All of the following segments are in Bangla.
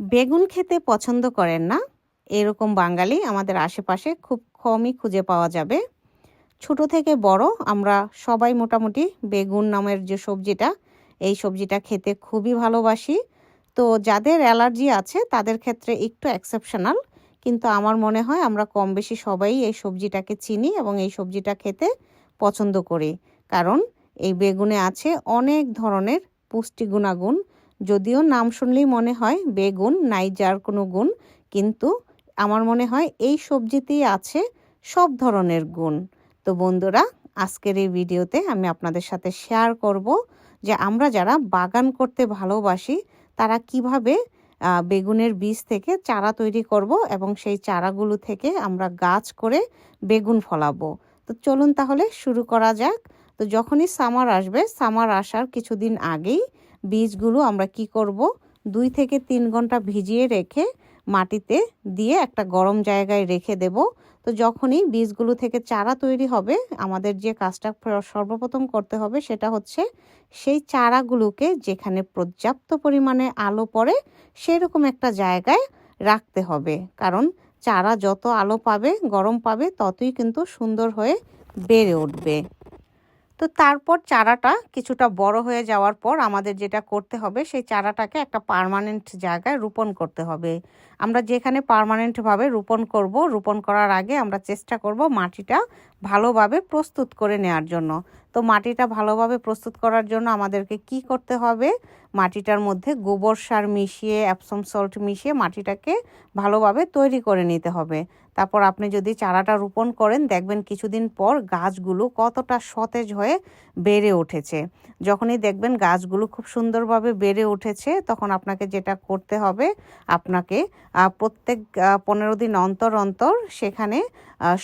বেগুন খেতে পছন্দ করেন না। এরকম বাঙালি আমাদের আশেপাশে খুব কমই খুঁজে পাওয়া যাবে। ছোট থেকে বড় আমরা সবাই মোটামুটি বেগুন নামের যে সবজিটা, এই সবজিটা খেতে খুবই ভালোবাসি। তো যাদের অ্যালার্জি আছে তাদের ক্ষেত্রে একটু এক্সেপশনাল কিন্তু আমার মনে হয় আমরা কম বেশি সবাই এই সবজিটাকে চিনি এবং এই সবজিটা খেতে পছন্দ করি। কারণ এই বেগুনে আছে অনেক ধরনের পুষ্টি গুণাগুণ যদিও নাম শুনলেই মনে হয় বেগুন, নাই যার কোনো গুণ, কিন্তু আমার মনে হয় এই সবজিতেই আছে সব ধরনের গুণ। তো বন্ধুরা, আজকের এই ভিডিওতে আমি আপনাদের সাথে শেয়ার করব যে আমরা যারা বাগান করতে ভালোবাসি, তারা কীভাবে বেগুনের বীজ থেকে চারা তৈরি করব এবং সেই চারাগুলো থেকে আমরা গাছ করে বেগুন ফলাবো। তো চলুন তাহলে শুরু করা যাক। তো যখনই সামার আসবে সামার আসার কিছুদিন আগেই বীজগুলো আমরা কি করব? দুই থেকে তিন ঘণ্টা ভিজিয়ে রেখে মাটিতে দিয়ে একটা গরম জায়গায় রেখে দেব। তো যখনই বীজগুলো থেকে চারা তৈরি হবে, আমাদের যে কাজটা সর্বপ্রথম করতে হবে সেটা হচ্ছে সেই চারাগুলোকে যেখানে পর্যাপ্ত পরিমাণে আলো পড়ে সেরকম একটা জায়গায় রাখতে হবে। কারণ চারা যত আলো পাবে, গরম পাবে, ততই কিন্তু সুন্দর হয়ে বেড়ে উঠবে। তো তারপর চারাটা কিছুটা বড় হয়ে যাওয়ার পর আমাদের যেটা করতে হবে, সেই চারাটাকে একটা পারমানেন্ট জায়গায় রোপণ করতে হবে। আমরা যেখানে পারমানেন্টভাবে রোপণ করব, রোপণ করার আগে আমরা চেষ্টা করব মাটিটা ভালোভাবে প্রস্তুত করে নেওয়ার জন্য। তো মাটিটা ভালোভাবে প্রস্তুত করার জন্য আমাদেরকে কি করতে হবে? মাটিটার মধ্যে গোবর সার মিশিয়ে অ্যাপসম সল্ট মিশিয়ে মাটিটাকে ভালোভাবে তৈরি করে নিতে হবে। তারপর আপনি যদি চারাটা রোপণ করেন, দেখবেন কিছুদিন পর গাছগুলো কতটা সতেজ হয়ে বেড়ে উঠেছে। যখনই দেখবেন গাছগুলো খুব সুন্দরভাবে বেড়ে উঠেছে, তখন আপনাকে যেটা করতে হবে, আপনাকে প্রত্যেক পনেরো দিন অন্তর অন্তর সেখানে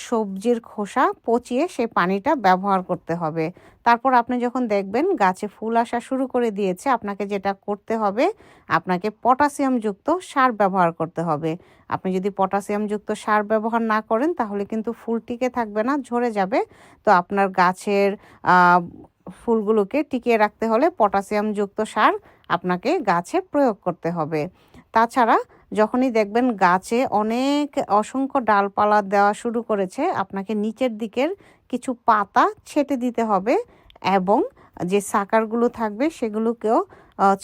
সবজির খোসা পচিয়ে সেই পানিটা ব্যবহার করতে হবে। তারপর আপনি যখন দেখবেন গাছে ফুল আসা শুরু করে দিয়েছে, আপনাকে যেটা করতে হবে, আপনাকে পটাশিয়ামযুক্ত সার ব্যবহার করতে হবে। আপনি যদি পটাশিয়ামযুক্ত সার ব্যবহার না করেন, তাহলে কিন্তু ফুল টিকে থাকবে না, ঝরে যাবে। তো আপনার গাছের ফুলগুলোকে টিকিয়ে রাখতে হলে পটাশিয়ামযুক্ত সার আপনাকে গাছে প্রয়োগ করতে হবে। তাছাড়া যখনই দেখবেন গাছে অনেক অসংখ্য ডালপালা দেওয়া শুরু করেছে, আপনাকে নিচের দিকের কিছু পাতা ছেটে দিতে হবে এবং যে সাকারগুলো থাকবে সেগুলোকেও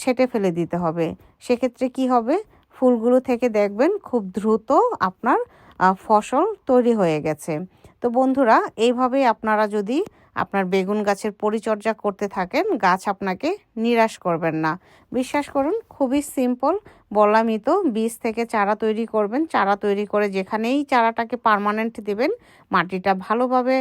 ছেটে ফেলে দিতে হবে। সেক্ষেত্রে কি হবে? ফুলগুলো থেকে দেখবেন খুব দ্রুত আপনার ফসল তৈরি হয়ে গেছে। তো বন্ধুরা, এইভাবেই আপনারা যদি আপনার বেগুন গাছের পরিচর্যা করতে থাকেন, গাছ আপনাকে নিরাশ করবেন না। বিশ্বাস করুন, খুবই সিম্পল বললামই তো, বীজ থেকে চারা তৈরি করবেন, চারা তৈরি করে যেখানেই চারাটাকে পারমানেন্ট দেবেন, মাটিটা ভালোভাবে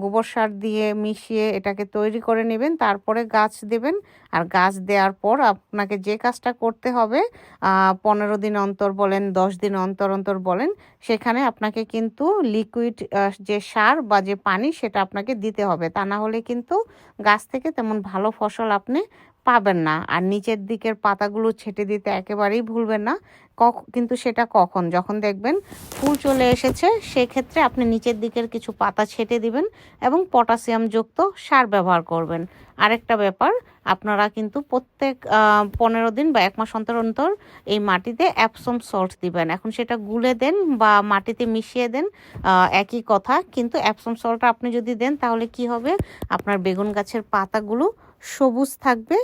গোবর সার দিয়ে মিশিয়ে এটাকে তৈরি করে নেবেন, তারপরে গাছ দেবেন। আর গাছ দেওয়ার পর আপনাকে যে কাজটা করতে হবে পনেরো দিন অন্তর বলেন, দশ দিন অন্তর অন্তর বলেন, সেখানে আপনাকে কিন্তু লিকুইড যে সার বা যে পানি সেটা আপনাকে দিতে হবে। তা না হলে কিন্তু গাছ থেকে তেমন ভালো ফসল আপনি পাবেন না। আর নিচের দিকের পাতাগুলো ছেটে দিতে একেবারেই ভুলবেন না। কিন্তু সেটা কখন? যখন দেখবেন ফুল চলে এসেছে, সেক্ষেত্রে আপনি নিচের দিকের কিছু পাতা ছেটে দিবেন এবং পটাশিয়ামযুক্ত সার ব্যবহার করবেন। আরেকটা ব্যাপার, আপনারা কিন্তু প্রত্যেক পনেরো দিন বা এক মাস অন্তর অন্তর এই মাটিতে অ্যাপসম সল্ট দিবেন। এখন সেটা গুলে দেন বা মাটিতে মিশিয়ে দেন একই কথা। কিন্তু অ্যাপসম সল্ট আপনি যদি দেন, তাহলে কি হবে? আপনার বেগুন গাছের পাতাগুলো সবুজ থাকবে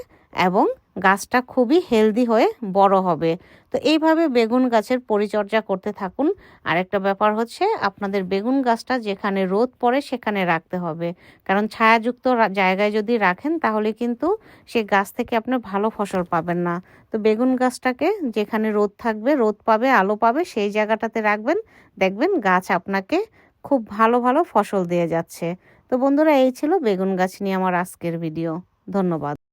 এবং গাছটা খুবই হেলদি হয়ে বড় হবে। তো এইভাবে বেগুন গাছের পরিচর্যা করতে থাকুন। আরেকটা ব্যাপার হচ্ছে, আপনাদের বেগুন গাছটা যেখানে রোদ পড়ে সেখানে রাখতে হবে। কারণ ছায়াযুক্ত জায়গায় যদি রাখেন, তাহলে কিন্তু সে গাছ থেকে আপনি ভালো ফসল পাবেন না। তো বেগুন গাছটাকে যেখানে রোদ থাকবে, রোদ পাবে, আলো পাবে, সেই জায়গাটাতে রাখবেন। দেখবেন গাছ আপনাকে খুব ভালো ভালো ফসল দিয়ে যাচ্ছে। তো বন্ধুরা, এই ছিল বেগুন গাছ নিয়ে আমার আজকের ভিডিও। ধন্যবাদ।